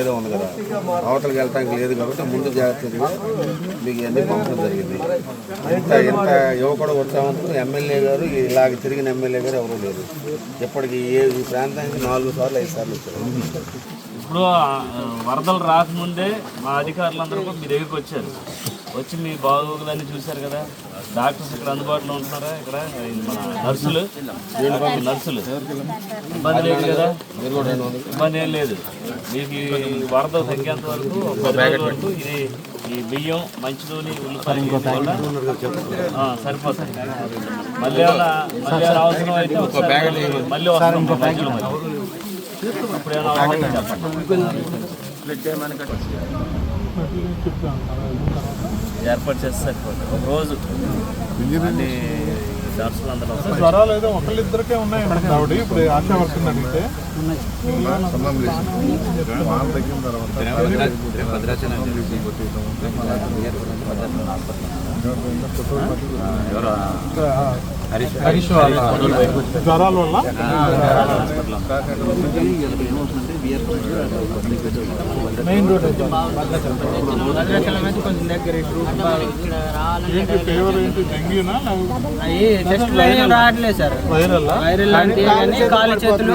ఏదో ఉంది కదా. అవతలకి వెళ్ళటానికి లేదు కాబట్టి ముందు జాగ్రత్తగా మీకు ఇవన్నీ పంపడం జరిగింది. ఇంత ఇంత యువకుడు ఉత్సాహంతో ఎమ్మెల్యే గారు ఇలాగ తిరిగిన ఎమ్మెల్యే గారు ఎవరూ లేరు. ఇప్పటికి ఏ ఈ ప్రాంతానికి నాలుగు సార్లు ఐదు సార్లు వచ్చారు. ఇప్పుడు వరదలు రాకముందే మా అధికారులందరూ కూడా మీ దగ్గరికి వచ్చారు. వచ్చి మీ బాగోగులన్నీ చూశారు కదా? డాక్టర్స్ ఇక్కడ అందుబాటులో ఉంటున్నారా ఇక్కడ? మన నర్సులు. నర్సులు. ఇబ్బంది లేదు కదా? ఇబ్బంది ఏం లేదు. మీకు వరద తగ్గేంత వరకు వరకు ఇది ఈ బియ్యం మంచి నూనె ఉల్లిపాయ వల్ల ఆ, సరిపోతుంది మళ్ళీ మళ్ళీ అవసరం అయితే మళ్ళీ వస్తాం. అప్పుడు ఏమైనా అవసరం చెప్పండి. ఏర్పాటు చేస్తే సరిపోతుంది ఒక రోజు అన్ని అందరూ జ్వరాలు ఏదో ఒకళ్ళిద్దరికే ఉన్నాయి ఇప్పుడు ఆశా అడిగితే. జ్వరాల వల్ల? మెయిన్ రోడ్ ఏంటి ఫీవర్ ఏంటి? డెంగ్యూనా? టెస్ట్ రావట్లేదు సార్. వైరల్? వైరల్ లాంటివి కానీ కాలు చేతులు.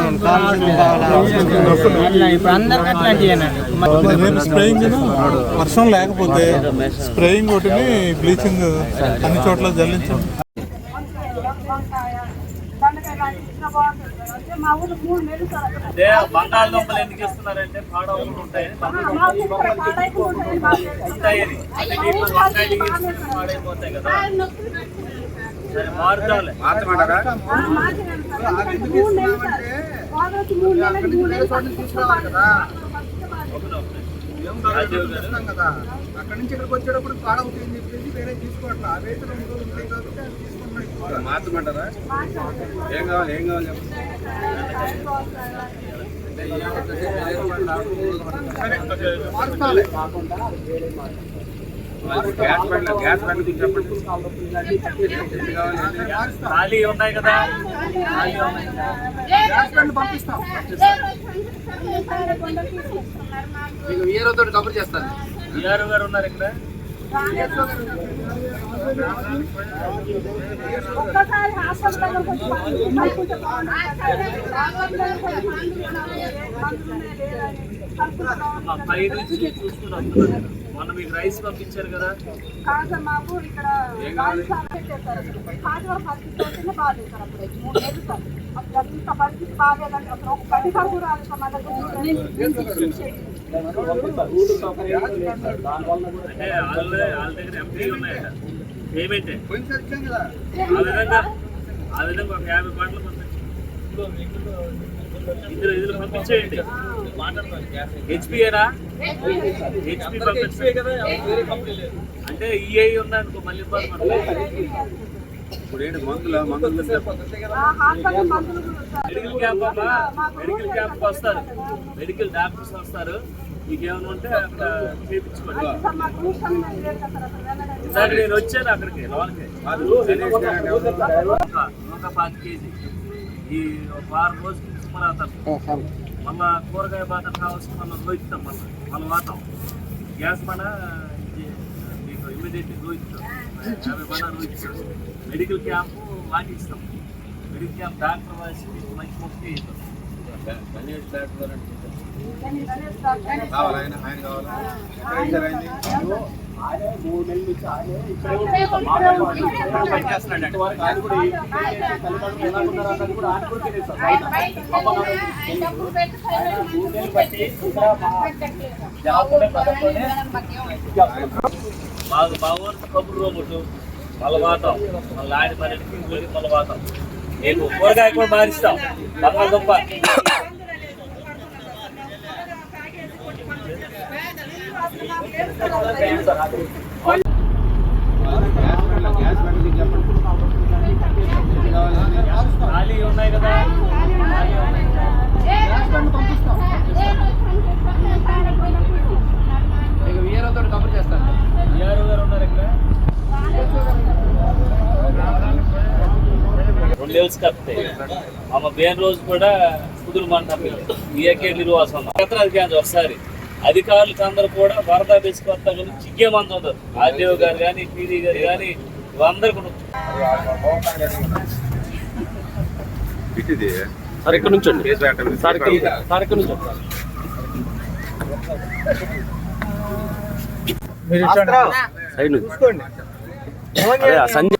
స్ప్రేయింగ్ వర్షం లేకపోతే స్ప్రేయింగ్ ఒకటిని బ్లీచింగ్ అన్ని చోట్ల జల్లించండి బంగాళదుంపలు ఎందుకు ఇస్తున్నారంటే పాడవలు ఉంటాయి. ఉంటాయని పాడైపోతాయి కదా సరే మార్చినాను మూడు నెలలు మూడు నెలలు కదా. అక్కడ నుంచి ఇక్కడికి వచ్చేటప్పుడు పాడవుతుంది అని చెప్పేసి వేరే తీసుకోవట్లా అవైతే రెండు రోజులు ఉంటాయి కాబట్టి అది తీసుకుంటున్నాం మార్చమంటారా ఏం కావాలి ఏం కావాలి మార్చాలి ఖాళీ ఉన్నాయి కదా ఖాళీ ఉన్నాయి కదా. గ్యాస్ మీకు వీరో తోటి కబుర్ చేస్తాను ఈఆర్ గారు ఉన్నారు ఇక్కడ ఒక్కసారి హాస్పిటల్ పై నుంచి చూసుకున్నాం మొన్న మీకు రైస్ పంపించారు కదా? కాదు మాకు ఇక్కడ పరిస్థితి బాగాలేదంటే అసలు ఒక పది రాదు మా దగ్గర. పేమెంట్. ఆ విధంగా ఒక యాభై పంటలు పంపించండి ఇందులో ఇందులో పంపించేయండి. హెచ్పిఏనా హెచ్పి అంటే ఈఐ ఉందనుకో మళ్ళీ. ఇప్పుడు ఏంటి మందుల మందుల. మెడికల్ క్యాంప్ అమ్మా మెడికల్ క్యాంప్ వస్తారు. మెడికల్ డాక్టర్స్ వస్తారు. మీకు ఏమైనా ఉంటే అక్కడ చేయించుకోండి సార్ నేను వచ్చాను అక్కడికి లోనికి నూట పాతి కేజీ. ఈ ఒక వారం రోజులు తీసుకురాతాం మళ్ళా కూరగాయ బాధ కావాల్సి మనం దోయిస్తాం మళ్ళీ. మళ్ళీ వాతాం గ్యాస్ మన ఇది మీకు ఇమీడియట్లీ దోయిస్తాం యాభై మన దోయిస్తాం మెడికల్ క్యాంప్ వాటిస్తాం మెడికల్ క్యాంప్ డాక్టర్ వాసి మీకు మంచి ముక్తి ఇస్తాం. గణేష్ డాక్టర్ గణేష్ కావాలా. ఆయన ఆయన కావాలా. ఎక్కడ ఇచ్చారు ఆయన్ని? బాగా బాగా కబురు రోబోట్ మళ్ళీ వాతాం మళ్ళీ ఆడి పన్నెండుకి ఊరికి మళ్ళీ వాతాం నీకు కూరగాయ కూడా మారిస్తాం. బంగాళదుంప. గ్యాస్ బండ్ల గ్యాస్ బండ్ల గురించి చెప్పండి ఎన్ని కావాలి ఖాళీ ఉన్నాయి కదా ఉన్నాయి తోటి చేస్తాను గారు ఉన్నారు ఇక్కడ రెండు లెవెల్స్ కప్తాయి ఆమె బేన్ రోజు కూడా కుదురుమంటారు ఇయకే నిర్వాసం ఎత్తరాది ఒకసారి. అధికారులకు అందరూ కూడా వరద తీసుకొస్తా కానీ చిక్కే మంది ఉన్నారు. ఆర్డీఓ గారు కానీ పీడీ గారు కానీ అందరు కూడా సార్ ఇక్కడ నుంచి సార్ సార్ ఇక్కడ నుంచి. సైడ్ సంజయ్